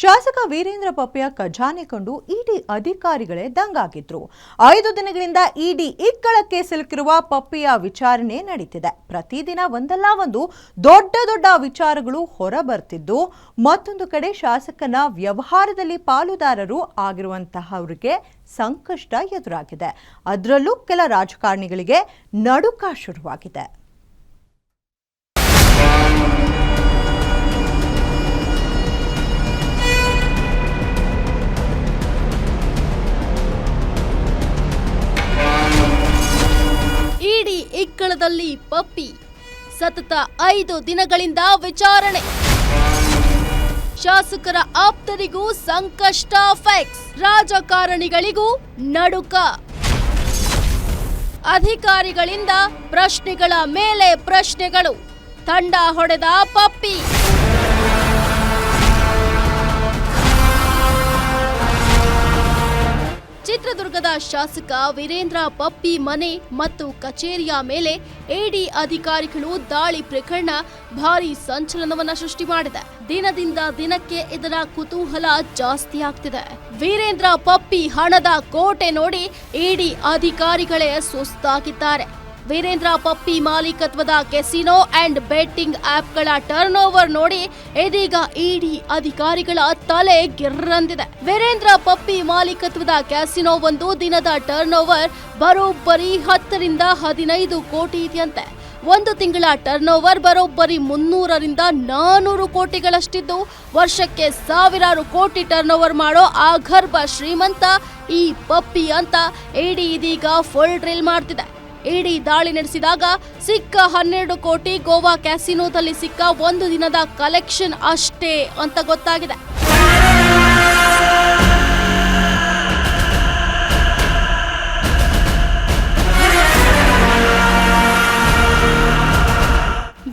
ಶಾಸಕ ವೀರೇಂದ್ರ ಪಪ್ಪಿಯ ಖಜಾನೆ ಕಂಡು ಇಡಿ ಅಧಿಕಾರಿಗಳೇ ದಂಗಾಗಿದ್ರು. ಐದು ದಿನಗಳಿಂದ ಇಡಿ ಇಕ್ಕಳಕ್ಕೆ ಸಿಲುಕಿರುವ ಪಪ್ಪಿಯ ವಿಚಾರಣೆ ನಡೀತಿದೆ. ಪ್ರತಿದಿನ ಒಂದಲ್ಲ ಒಂದು ದೊಡ್ಡ ದೊಡ್ಡ ವಿಚಾರಗಳು ಹೊರಬರ್ತಿದ್ದು, ಮತ್ತೊಂದು ಕಡೆ ಶಾಸಕನ ವ್ಯವಹಾರದಲ್ಲಿ ಪಾಲುದಾರರು ಆಗಿರುವಂತಹವರಿಗೆ ಸಂಕಷ್ಟ ಎದುರಾಗಿದೆ. ಅದರಲ್ಲೂ ಕೆಲ ರಾಜಕಾರಣಿಗಳಿಗೆ ನಡುಕ ಶುರುವಾಗಿದೆ. ಇಕ್ಕಳದಲ್ಲಿ ಪಪ್ಪಿ. ಸತತ ಐದು ದಿನಗಳಿಂದ ವಿಚಾರಣೆ. ಶಾಸಕರ ಆಪ್ತರಿಗೂ ಸಂಕಷ್ಟ ಫೆಕ್ಸ್ ರಾಜಕಾರಣಿಗಳಿಗೂ ನಡುಕ. ಅಧಿಕಾರಿಗಳಿಂದ ಪ್ರಶ್ನೆಗಳ ಮೇಲೆ ಪ್ರಶ್ನೆಗಳು. ತಂಡ ಹೊಡೆದ ಪಪ್ಪಿ. ಚಿತ್ರದುರ್ಗದ ಶಾಸಕ ವೀರೇಂದ್ರ ಪಪ್ಪಿ ಮನೆ ಮತ್ತು ಕಚೇರಿಯ ಮೇಲೆ ಎಡಿ ಅಧಿಕಾರಿಗಳು ದಾಳಿ ಪ್ರಕರಣ ಭಾರಿ ಸಂಚಲನವನ್ನ ಸೃಷ್ಟಿ ಮಾಡಿದೆ. ದಿನದಿಂದ ದಿನಕ್ಕೆ ಇದರ ಕುತೂಹಲ ಜಾಸ್ತಿ ಆಗ್ತಿದೆ. ವೀರೇಂದ್ರ ಪಪ್ಪಿ ಹಣದ ಕೋಟೆ ನೋಡಿ ಇಡಿ ಅಧಿಕಾರಿಗಳೇ ಸುಸ್ತಾಗಿದ್ದಾರೆ. ವೀರೇಂದ್ರ ಪಪ್ಪಿ ಮಾಲೀಕತ್ವದ ಕೆಸಿನೋ ಅಂಡ್ ಬೆಟ್ಟಿಂಗ್ ಆಪ್ಗಳ ಟರ್ನ್ ಓವರ್ ನೋಡಿ ಇದೀಗ ಇಡಿ ಅಧಿಕಾರಿಗಳ ತಲೆ ಗಿರ್ರಂದಿದೆ. ವೀರೇಂದ್ರ ಪಪ್ಪಿ ಮಾಲೀಕತ್ವದ ಕ್ಯಾಸಿನೋ ಒಂದು ದಿನದ ಟರ್ನ್ ಓವರ್ ಬರೋಬ್ಬರಿ ಹತ್ತರಿಂದ ಹದಿನೈದು ಕೋಟಿ ಇದೆಯಂತೆ. ಒಂದು ತಿಂಗಳ ಟರ್ನ್ ಓವರ್ ಬರೋಬ್ಬರಿ ಮುನ್ನೂರರಿಂದ ನಾನೂರು ಕೋಟಿಗಳಷ್ಟಿದ್ದು, ವರ್ಷಕ್ಕೆ ಸಾವಿರಾರು ಕೋಟಿ ಟರ್ನ್ ಓವರ್ ಮಾಡೋ ಆಗರ್ಭ ಶ್ರೀಮಂತ ಈ ಪಪ್ಪಿ ಅಂತ ಇಡಿ ಇದೀಗ ಫುಲ್ ಡ್ರಿಲ್ ಮಾಡ್ತಿದೆ. ಇಡಿ ದಾಳಿ ನಡೆಸಿದಾಗ ಸಿಕ್ಕ ಹನ್ನೆರಡು ಕೋಟಿ ಗೋವಾ ಕ್ಯಾಸಿನೋದಲ್ಲಿ ಸಿಕ್ಕ ಒಂದು ದಿನದ ಕಲೆಕ್ಷನ್ ಅಷ್ಟೇ ಅಂತ ಗೊತ್ತಾಗಿದೆ.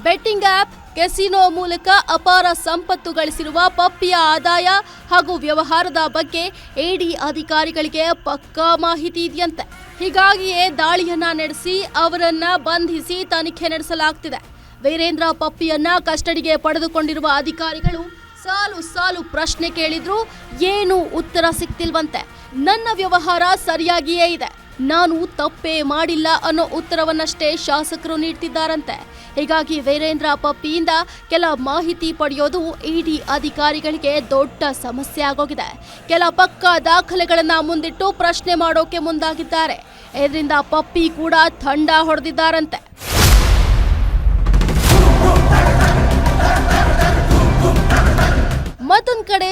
ಬೆಟ್ಟಿಂಗ್ ಆಪ್ ಕೆಸಿನೋ ಮೂಲಕ ಅಪಾರ ಸಂಪತ್ತು ಗಳಿಸಿರುವ ಪಪ್ಪಿಯ ಆದಾಯ ಹಾಗೂ ವ್ಯವಹಾರದ ಬಗ್ಗೆ ಎಡಿ ಅಧಿಕಾರಿಗಳಿಗೆ ಪಕ್ಕಾ ಮಾಹಿತಿ ಇದೆಯಂತೆ. ಹೀಗಾಗಿಯೇ ದಾಳಿಯನ್ನ ನಡೆಸಿ ಅವರನ್ನ ಬಂಧಿಸಿ ತನಿಖೆ ನಡೆಸಲಾಗ್ತಿದೆ. ವೀರೇಂದ್ರ ಪಪ್ಪಿಯನ್ನ ಕಸ್ಟಡಿಗೆ ಪಡೆದುಕೊಂಡಿರುವ ಅಧಿಕಾರಿಗಳು ಸಾಲು ಸಾಲು ಪ್ರಶ್ನೆ ಕೇಳಿದ್ರು. ಏನು ಉತ್ತರ ಸಿಕ್ತಿಲ್ವಂತೆ. ನನ್ನ ವ್ಯವಹಾರ ಸರಿಯಾಗಿಯೇ ಇದೆ. ನಾನು ತಪ್ಪೇ ಮಾಡಿಲ್ಲ ಅನ್ನೋ ಉತ್ತರವನ್ನಷ್ಟೇ ಶಾಸಕರು ನೀಡ್ತಿದ್ದಾರಂತೆ. ಹೀಗಾಗಿ ವೀರೇಂದ್ರ ಪಪ್ಪಿಯಿಂದ ಕೆಲ ಮಾಹಿತಿ ಪಡೆಯೋದು ಇಡಿ ಅಧಿಕಾರಿಗಳಿಗೆ ದೊಡ್ಡ ಸಮಸ್ಯೆ ಆಗೋಗಿದೆ. ಕೆಲ ಪಕ್ಕಾ ದಾಖಲೆಗಳನ್ನ ಮುಂದಿಟ್ಟು ಪ್ರಶ್ನೆ ಮಾಡೋಕೆ ಮುಂದಾಗಿದ್ದಾರೆ. ಇದರಿಂದ ಪಪ್ಪಿ ಕೂಡ ಥಂಡ ಹೊಡೆದಿದ್ದಾರಂತೆ.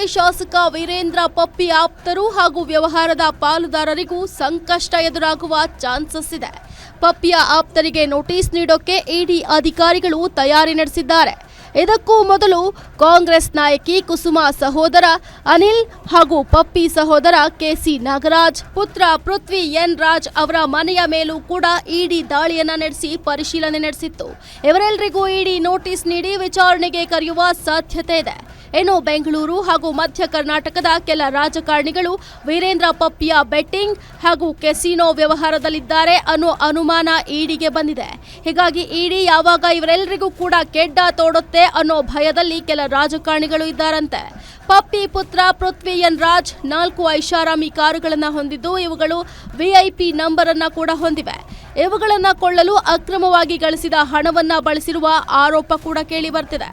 ಶಾಸಕ ವೀರೇಂದ್ರ ಪಪ್ಪಿ ಆಪ್ತರು ಹಾಗೂ ವ್ಯವಹಾರದ ಪಾಲುದಾರರಿಗೂ ಸಂಕಷ್ಟ ಎದುರಾಗುವ ಚಾನ್ಸಸ್ ಇದೆ. ಪಪ್ಪಿಯ ಆಪ್ತರಿಗೆ ನೋಟಿಸ್ ನೀಡೋಕೆ ಇಡಿ ಅಧಿಕಾರಿಗಳು ತಯಾರಿ ನಡೆಸಿದ್ದಾರೆ. ಇದಕ್ಕೂ ಮೊದಲು ಕಾಂಗ್ರೆಸ್ ನಾಯಕಿ ಕುಸುಮಾ ಸಹೋದರ ಅನಿಲ್ ಹಾಗೂ ಪಪ್ಪಿ ಸಹೋದರ ಕೆಸಿ ನಾಗರಾಜ್, ಪುತ್ರ ಪೃಥ್ವಿ ಎನ್ ರಾಜ್ ಅವರ ಮನೆಯ ಮೇಲೂ ಕೂಡ ಇಡಿ ದಾಳಿಯನ್ನ ನಡೆಸಿ ಪರಿಶೀಲನೆ ನಡೆಸಿತ್ತು. ಇವರೆಲ್ಲರಿಗೂ ಇಡಿ ನೋಟಿಸ್ ನೀಡಿ ವಿಚಾರಣೆಗೆ ಕರೆಯುವ ಸಾಧ್ಯತೆ ಇದೆ. ಇನ್ನು ಬೆಂಗಳೂರು ಹಾಗೂ ಮಧ್ಯ ಕರ್ನಾಟಕದ ಕೆಲ ರಾಜಕಾರಣಿಗಳು ವೀರೇಂದ್ರ ಪಪ್ಪಿಯ ಬೆಟ್ಟಿಂಗ್ ಹಾಗೂ ಕೆಸಿನೋ ವ್ಯವಹಾರದಲ್ಲಿದ್ದಾರೆ ಅನ್ನೋ ಅನುಮಾನ ಇಡಿಗೆ ಬಂದಿದೆ. ಹೀಗಾಗಿ ಇಡಿ ಯಾವಾಗ ಇವರೆಲ್ಲರಿಗೂ ಕೂಡ ಕೆಡ್ಡ ತೋಡುತ್ತೆ ಅನ್ನೋ ಭಯದಲ್ಲಿ ಕೆಲ ರಾಜಕಾರಣಿಗಳು ಇದ್ದಾರಂತೆ. ಪಪ್ಪಿ, ಪುತ್ರ, ಪೃಥ್ವಿ ಎನ್ ರಾಜ್ ನಾಲ್ಕು ಐಷಾರಾಮಿ ಕಾರುಗಳನ್ನು ಹೊಂದಿದ್ದು ಇವುಗಳು ವಿಐಪಿ ನಂಬರ್ ಅನ್ನ ಕೂಡ ಹೊಂದಿವೆ. ಇವುಗಳನ್ನು ಕೊಳ್ಳಲು ಅಕ್ರಮವಾಗಿ ಗಳಿಸಿದ ಹಣವನ್ನ ಬಳಸಿರುವ ಆರೋಪ ಕೂಡ ಕೇಳಿ ಬರ್ತಿದೆ.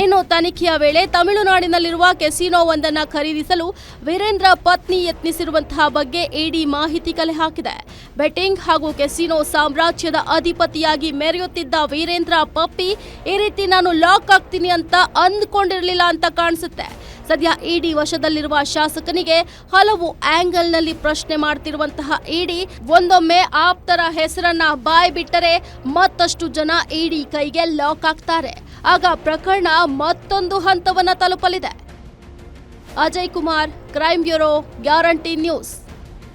ಇನ್ನು ತನಿಖೆಯ ವೇಳೆ ತಮಿಳುನಾಡಿನಲ್ಲಿರುವ ಕೆಸಿನೋ ಒಂದನ್ನ ಖರೀದಿಸಲು ವೀರೇಂದ್ರ ಪತ್ನಿ ಯತ್ನಿಸಿರುವಂತಹ ಬಗ್ಗೆ ಇಡಿ ಮಾಹಿತಿ ಕಲೆ ಹಾಕಿದೆ. ಬೆಟ್ಟಿಂಗ್ ಹಾಗೂ ಕೆಸಿನೋ ಸಾಮ್ರಾಜ್ಯದ ಅಧಿಪತಿಯಾಗಿ ಮೆರೆಯುತ್ತಿದ್ದ ವೀರೇಂದ್ರ ಪಪ್ಪಿ ಈ ರೀತಿ ನಾನು ಲಾಕ್ ಆಗ್ತೀನಿ ಅಂತ ಅಂದ್ಕೊಂಡಿರಲಿಲ್ಲ ಅಂತ ಕಾಣಿಸುತ್ತೆ. ಸದ್ಯ ಇಡಿ ವಶದಲ್ಲಿರುವ ಶಾಸಕನಿಗೆ ಹಲವು ಆಂಗಲ್ನಲ್ಲಿ ಪ್ರಶ್ನೆ ಮಾಡ್ತಿರುವಂತಹ ಇಡಿ ಒಂದೊಮ್ಮೆ ಆಪ್ತರ ಹೆಸರನ್ನ ಬಾಯ್ ಬಿಟ್ಟರೆ ಮತ್ತಷ್ಟು ಜನ ಇಡಿ ಕೈಗೆ ಲಾಕ್ ಆಗ್ತಾರೆ. ಆಗ ಪ್ರಕರಣ ಮತ್ತೊಂದು ಹಂತವನ್ನ ತಲುಪಲಿದೆ. Ajay Kumar crime bureau guarantee news